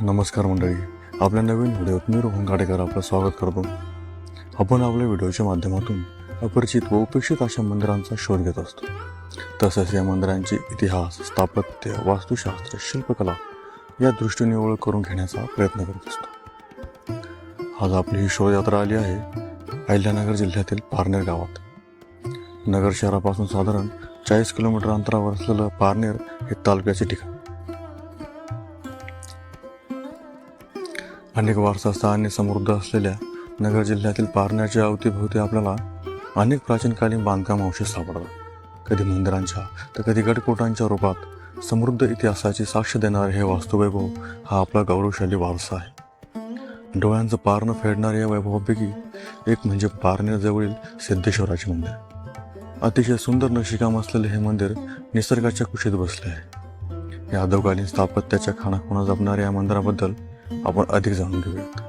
नमस्कार मंडळी. आपल्या नवीन व्हिडिओत मी रोहन गाडेकर आपलं स्वागत करतो. आपण आपल्या व्हिडिओच्या माध्यमातून अपरिचित व उपेक्षित अशा मंदिरांचा शोध घेत असतो. तसंच या मंदिरांचे इतिहास स्थापत्य वास्तुशास्त्र शिल्पकला या दृष्टीने ओळख करून घेण्याचा प्रयत्न करत असतो. आज आपली ही शोधयात्रा आली आहे अहिल्यानगर जिल्ह्यातील पारनेर गावात. नगर शहरापासून साधारण चाळीस किलोमीटर अंतरावर असलेलं पारनेर हे तालुक्याचे ठिकाण. अनेक वारसा आणि समृद्ध असलेल्या नगर जिल्ह्यातील पारण्याच्या अवतीभोवती आपल्याला अनेक प्राचीनकालीन बांधकाम अवशेष सापडतात. कधी मंदिरांच्या तर कधी गडकोटांच्या रूपात समृद्ध इतिहासाची साक्ष देणारे हे वास्तुवैभव हा आपला गौरवशाली वारसा आहे. डोळ्यांचं पारणं फेडणाऱ्या या वैभवापैकी एक म्हणजे पारनेरजवळील सिद्धेश्वराचे मंदिर. अतिशय सुंदर नक्षीकाम असलेले हे मंदिर निसर्गाच्या कुशीत बसले आहे. या अधोकालीन स्थापत्याच्या खाणाखुणा जपणाऱ्या या मंदिराबद्दल आपण अधिक जाणून घेऊयात.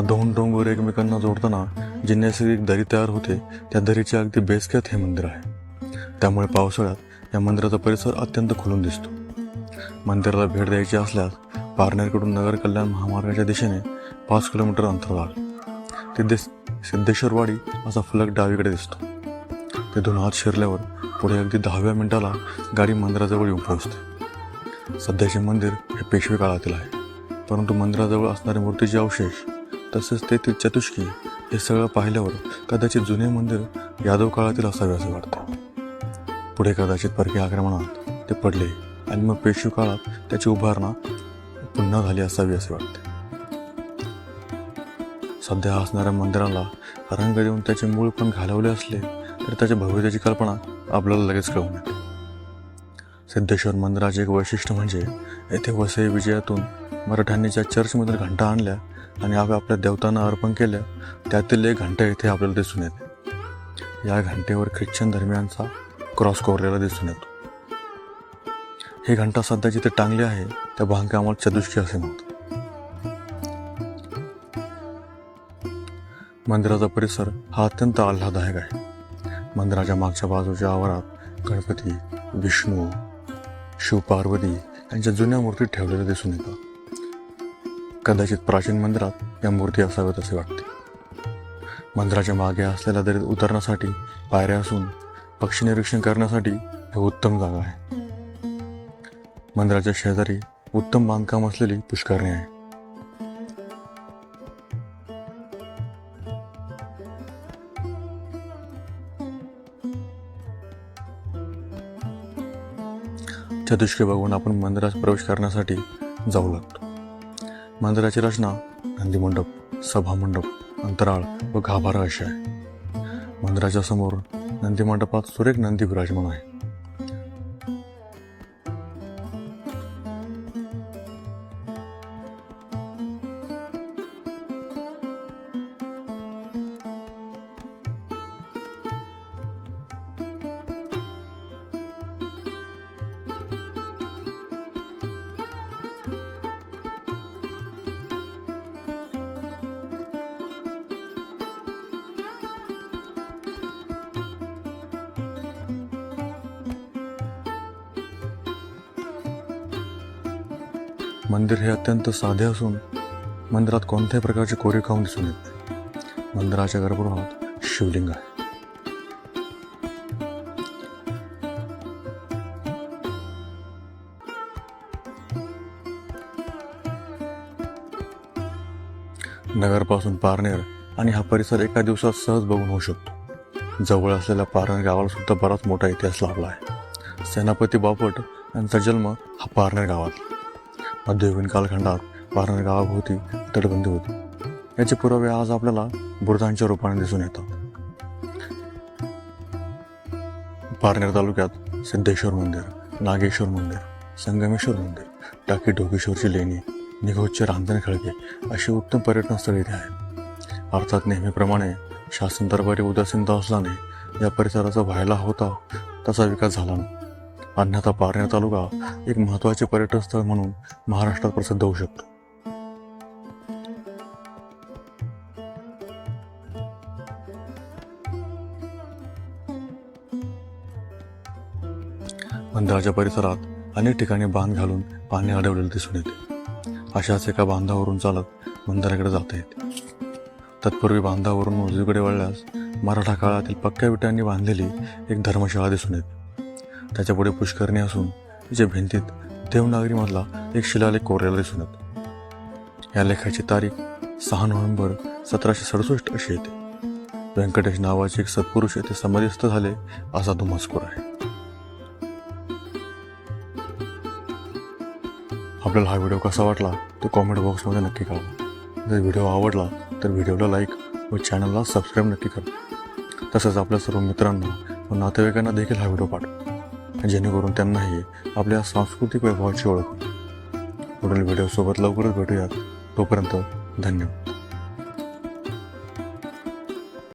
दोन डोंगर एकमेकांना जोडताना जी नैसर्गिक दरी तयार होते त्या दरीच्या अगदी बेसक्यात हे मंदिर आहे. त्यामुळे पावसाळ्यात या मंदिराचा परिसर अत्यंत खुलून दिसतो. मंदिराला भेट द्यायची असल्यास पारनेरकडून नगर कल्याण महामार्गाच्या दिशेने पाच किलोमीटर अंतरावर तिथे सिद्धेश्वरवाडी असा फलक डावीकडे दिसतो. तिथून हात शिरल्यावर पुढे अगदी दहाव्या मिनिटाला गाडी मंदिराजवळ येऊन पोहोचते. सध्याचे मंदिर हे पेशवे काळातील आहे. परंतु मंदिराजवळ असणारे मूर्तीचे अवशेष तसेच तेथील चतुष्की हे सगळं पाहिल्यावर कदाचित जुने मंदिर यादव काळातील असावे असे वाटते. पुढे कदाचित परकीय आक्रमणात ते पडले आणि मग पेशवे काळात त्याची उभारणा पुन्हा झाली असावी असे वाटते. सध्या असणाऱ्या मंदिराला रंग देऊन त्याचे मूळ पण घालवले असले तर त्याच्या भव्यतेची कल्पना आपल्याला लगेच कळून येते सिद्धेश्वर मंदिराचे एक वैशिष्ट्य म्हणजे येथे वसई विजयातून मराठ्यांनी ज्या चर्चमधील घंटा आणल्या आणि आपल्या आपल्या देवतांना अर्पण केल्या त्यातील एक घंटा येथे आपल्याला दिसून येते. या घंटेवर ख्रिश्चन धर्मियांचा क्रॉस कोरलेला दिसून येतो. ही घंटा सध्या जिथे टांगली आहे त्या बांधकामात चतुष्की असे म्हणतात. मंदिराचा परिसर हा अत्यंत आल्हाददायक आहे. मंदिराच्या मागच्या बाजूच्या आवारात गणपती विष्णू शिवपार्वती यांच्या जुन्या मूर्ती ठेवलेल्या दिसून येतात. कदाचित प्राचीन मंदिरात या मूर्ती असाव्यात असे वाटते. मंदिराच्या मागे असलेल्या दरीत उतरण्यासाठी पायऱ्या असून पक्षी निरीक्षण करण्यासाठी हे उत्तम जागा आहे. मंदिराच्या शेजारी उत्तम बांधकाम असलेली पुष्करणी आहे. चतुष्की बघून आपण मंदिरात प्रवेश करण्यासाठी जाऊ लागतो. मंदिराची रचना नंदीमंडप सभामंडप अंतराळ व गाभारा अशी आहे. मंदिराच्या समोर नंदीमंडपात सुरेख नंदी विराजमान आहे. मंदिर हे अत्यंत साधे असून मंदिरात कोणत्याही प्रकारचे कोरी खाऊन दिसून येत नाही. मंदिराच्या गर्भगृहात शिवलिंग आहे. नगरपासून पारनेर आणि हा परिसर एका दिवसात सहज बघून होऊ शकतो. जवळ असलेल्या पारनेर गावाला सुद्धा बराच मोठा इतिहास लाभला आहे. सेनापती बापट यांचा जन्म हा पारनेर गावात मध्ययुगीन कालखंडात वारणा गावाभोवती तटबंदी होती. याचे पुरावे आज आपल्याला बुरधांच्या रूपाने दिसून येतात. पारनेर तालुक्यात सिद्धेश्वर मंदिर नागेश्वर मंदिर संगमेश्वर मंदिर टाकी ढोकेश्वरची लेणी निघोजचे रांजण खळगे अशी उत्तम पर्यटन स्थळे इथे आहेत. अर्थात नेहमीप्रमाणे शासन दरबारी उदासीनता असल्याने या परिसराचा व्हायला होता तसा विकास झाला नाही. अन्यथा पारनेर तालुका एक महत्त्वाचे पर्यटन स्थळ म्हणून महाराष्ट्रात प्रसिद्ध होऊ शकतो. मंदिराच्या परिसरात अनेक ठिकाणी बांध घालून पाणी अडवलेले दिसून येते. अशाच एका बांधावरून चालत मंदिराकडे जाता येते. तत्पूर्वी बांधावरून उजवीकडे वळल्यास मराठा काळातील पक्क्या विटांनी बांधलेली एक धर्मशाळा दिसून येते. त्याच्या पुढे पुष्करणी असून तिच्या भिंतीत देवनागरीमधला एक शिलालेख कोरलेला दिसून येतो. या लेखाची तारीख सहा नोव्हेंबर सतराशे सदुसष्ट अशी येते. व्यंकटेश नावाचे एक सत्पुरुष येथे समाधीस्थ झाले असा तो मजकूर आहे. आपल्याला हा व्हिडिओ कसा वाटला तो कॉमेंट बॉक्समध्ये नक्की कळवा. जर व्हिडिओ आवडला तर व्हिडिओला लाईक व चॅनलला सबस्क्राईब नक्की करा. तसंच आपल्या सर्व मित्रांना व नातेवाईकांना देखील हा व्हिडिओ पाठवा. जेणेकरून त्यांनाही आपल्या सांस्कृतिक वैभवाची ओळख होईल. पुढील व्हिडिओसोबत लवकरच भेटूयात तोपर्यंत धन्यवाद